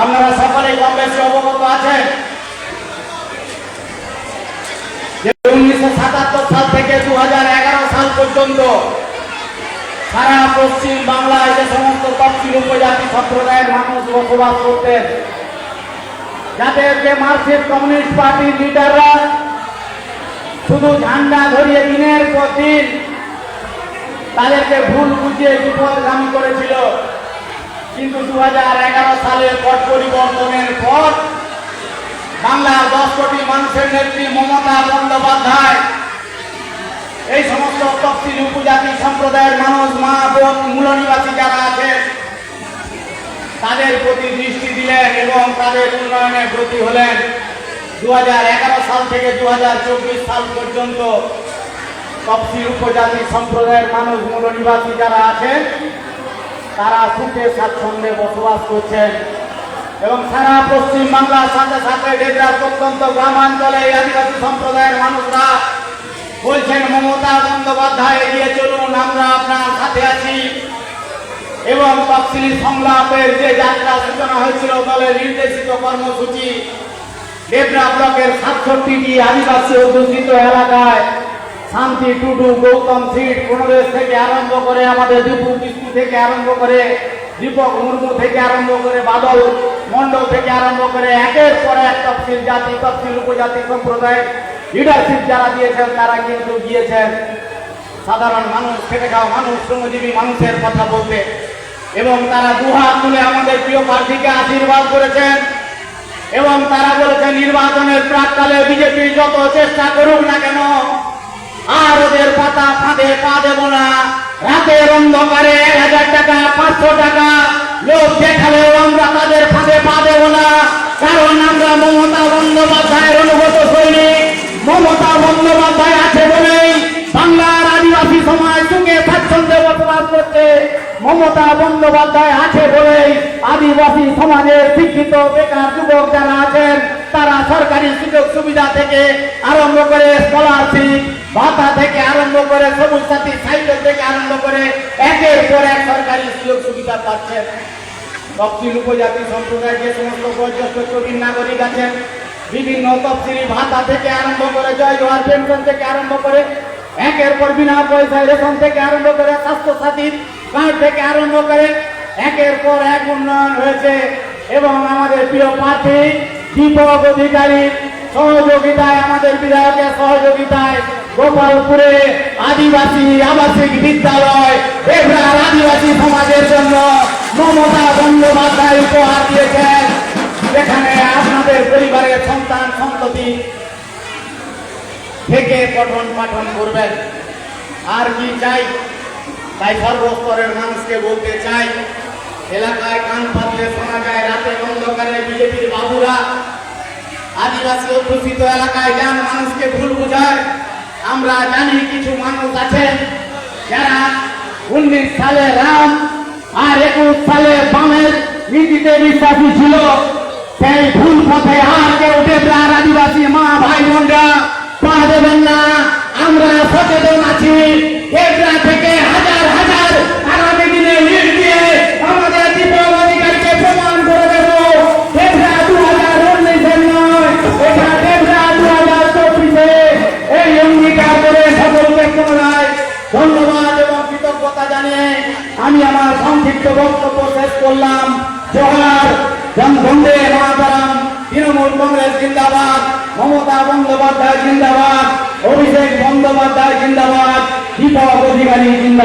আপনারা সকলে কম বেশি অবগত আছেন। উনিশশো সাতাত্তর সাল থেকে দু হাজার এগারো সাল পর্যন্ত সারা পশ্চিম বাংলায় যে সমস্ত তফসিল উপজাতি সম্প্রদায়ের মানুষ বসবাস করতেন যাদেরকে মার্কসিস্ট কমিউনিস্ট পার্টির লিডাররা শুধু ঝান্ডা ধরিয়ে দিনের পর দিন তাদেরকে ভুল বুঝিয়ে বিপদগামী করেছিল। কিন্তু দু সালে পট পরিবর্তনের পর বাংলার দশ কোটি মানুষের নেত্রী মমতা বন্দ্যোপাধ্যায়, এই সমস্ত তফসিল উপজাতি সম্প্রদায়ের মানুষ, মা, বোন মূল নিবাসী যারা আছে তাদের প্রতি দৃষ্টি দিলেন এবং তাদের উন্নয়নে ব্রতী হলেন। দু হাজার এগারো সাল থেকে দু হাজার চব্বিশ সাল পর্যন্ত তফসিল উপজাতি সম্প্রদায়ের মানুষ মূল নিবাসী যারা আছেন তারা সুখে স্বাচ্ছন্দ্যে বসবাস করছেন। এবং সারা পশ্চিম বাংলার সাথে সাথে ডেবরার প্রত্যন্ত গ্রামাঞ্চলে এই আদিবাসী সম্প্রদায়ের মানুষরা বলছেন, মমতা বন্দ্যোপাধ্যায় এগিয়ে চলুন, আমরা আপনার সাথে আছি। এবং তফসিলি সংলাপের যে যাত্রা সূচনা হয়েছিল, দলের নির্দেশিত কর্মসূচি, ডেবরা ব্লকের সাতষট্টিটি আদিবাসী অধ্যুষিত এলাকায় শান্তি, টুডু, গৌতম সিট প্রণবেশ থেকে আরম্ভ করে আমাদের দীপু বিষ্ণু থেকে আরম্ভ করে দীপক মুর্মু থেকে আরম্ভ করে বাদল মণ্ডল থেকে আরম্ভ করে একের পর এক তফসিল জাতি, তফসিল উপজাতি সম্প্রদায়ের লিডারশিপ যারা দিয়েছেন, তারা কিন্তু গিয়েছেন। সাধারণ মানুষ, খেটে খাওয়া মানুষ, শ্রমজীবী মানুষের কথা বলতে। এবং তারা দুহাত তুলে আমাদের প্রিয় প্রার্থীকে আশীর্বাদ করেছেন। এবং তারা বলেছে নির্বাচনের প্রাককালে বিজেপি যত চেষ্টা করুক না কেন আর ওদের পাতা ফাঁদে পা দেব না। রাতের অন্ধকারে এক হাজার টাকা, পাঁচশো টাকা লোক দেখালেও আমরা তাদের ফাঁদে পা দেব না। কারণ আমরা মমতা বন্দ্যোপাধ্যায়ের অনুগত সৈনিক। মমতা বন্দ্যোপাধ্যায় আছে বলেই বাংলার আদিবাসী সমাজ সুখে স্বাচ্ছন্দ্যে বসবাস করছে। মমতা বন্দ্যোপাধ্যায় আছে বলেই আদিবাসী সমাজের শিক্ষিত বেকার যুবক যারা আছেন তারা সরকারি সুযোগ সুবিধা থেকে আরম্ভ করে স্কলারশিপ ভাতা থেকে আরম্ভ করে সবুজ সাথী সাইকেল থেকে আরম্ভ করে একের পর এক সরকারি সুযোগ সুবিধা পাচ্ছেন। তফসিল উপজাতি সম্প্রদায় যে সমস্ত বয়োজ্যেষ্ঠ প্রবীণ নাগরিক আছেন, বিভিন্ন তফসিলি ভাতা থেকে আরম্ভ করে জয় জোয়ার, পেনশন থেকে আরম্ভ করে একের পর বিনা পয়সায় রেশন থেকে আরম্ভ করে স্বাস্থ্য সাথীর কার্ড থেকে আরম্ভ করে একের পর এক উন্নয়ন হয়েছে। এবং আমাদের প্রিয় প্রার্থী দীপক অধিকারীর সহযোগিতায় আমাদের বিধায়কের সহযোগিতায় গোপালপুরে আদিবাসী আবাসিক বিদ্যালয়, এবার আদিবাসী সমাজের জন্য মমতা বন্দ্যোপাধ্যায় উপহার দিয়েছেন। যেখানে আপনাদের পরিবারের সন্তান, সন্ততি থেকে পঠন পাঠন করবেন। আর কি চাই? তাই সর্বস্তরের মানুষকে বলতে চাই, এলাকায় কান পাতলে শোনা যায়, রাতে অন্ধকারে বিজেপির বাবুরা আদিবাসী অধ্যুষিত এলাকায় যান মানুষকে ভুল বুঝায়, আমরা জানি কিছু মানুষ আছেন যারা উনিশ সালে রাম আর একুশ সালে বামের নীতিতে বিশ্বাসী ছিল। এবং জানে, আমি আমার সংক্ষিপ্ত বক্তব্য শেষ করলাম। জোহার বন্দে মাতারাম তৃণমূল কংগ্রেস জিন্দাবাদ, মমতা বন্দ্যোপাধ্যায় জিন্দাবাদ, অভিষেক বন্দ্যোপাধ্যায় জিন্দাবাদ, দীপক অধিকারী জিন্দাবাদ।